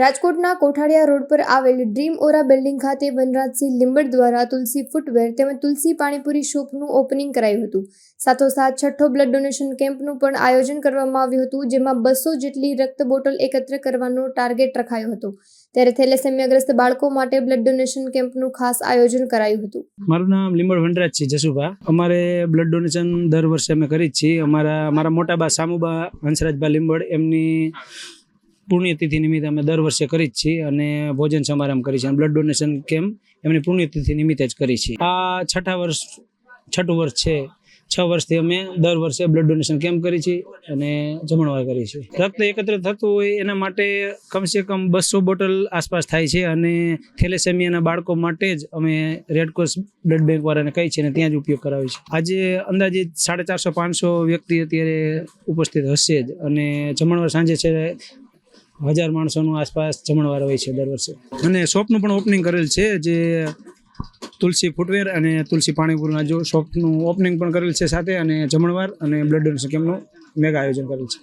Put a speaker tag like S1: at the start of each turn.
S1: રાજકોટના કોઠારિયા રોડ પર આવેલ ડ્રીમ ઓરા બિલ્ડિંગ ખાતે વનરાજસિંહ લીંબડ દ્વારા તુલસી ફૂટવેર તેમજ તુલસી પાણીપુરી શોપનું ઓપનિંગ કરાયું હતું. સાથોસાથ છઠ્ઠો બ્લડ ડોનેશન કેમ્પનું પણ આયોજન કરવામાં આવ્યું હતું, જેમાં બસો જેટલી રક્ત બોટલ એકત્ર કરવાનો ટાર્ગેટ રખાયો હતો. ત્યારે થેલેસેમિયાગ્રસ્ત બાળકો માટે બ્લડ ડોનેશન કેમ્પનું ખાસ આયોજન કરાયું હતું.
S2: મારું નામ લીંબડ વનરાજ છે જસુભા. અમારે બ્લડ ડોનેશન દર વર્ષે અમે કરી જ છીએ. અમારા, મારા મોટા બા સામુબા હંસરાજબા લીંબડ, એમની પુણ્યતિથિ નિમિત્તે અમે દર વર્ષે કરી જ છીએ અને ભોજન સમારંભ કરી છે અને બ્લડ ડોનેશન કેમ્પ એમની પુણ્યતિથિ નિમિત્તે જ કરી છીએ. આ છઠ્ઠા વર્ષ, છઠ્ઠું વર્ષ છે. છ વર્ષથી અમે દર વર્ષે બ્લડ ડોનેશન કેમ્પ કરી છીએ અને જમણવાર કરી છે રક્ત એકત્ર થતું હોય એના માટે કમસે કમ બસો બોટલ આસપાસ થાય છે અને થેલેસેમિયાના બાળકો માટે જ અમે રેડક્રોસ બ્લડ બેંક વાળાને કહી છે અને ત્યાં જ ઉપયોગ કરાવી છે આજે અંદાજિત સાડા ચારસો પાંચસો વ્યક્તિ અત્યારે ઉપસ્થિત હશે જ અને જમણવાર સાંજે છે હજાર માણસોનું આસપાસ જમણવાર હોય છે દર વર્ષે. અને શોપનું પણ ઓપનિંગ કરેલ છે, જે તુલસી ફૂટવેર અને તુલસી પાણીપુરના જો શોપનું ઓપનિંગ પણ કરેલ છે સાથે, અને જમણવાર અને બ્લડ ડોનેશન કેમ્પનું મેગા આયોજન કરેલ છે.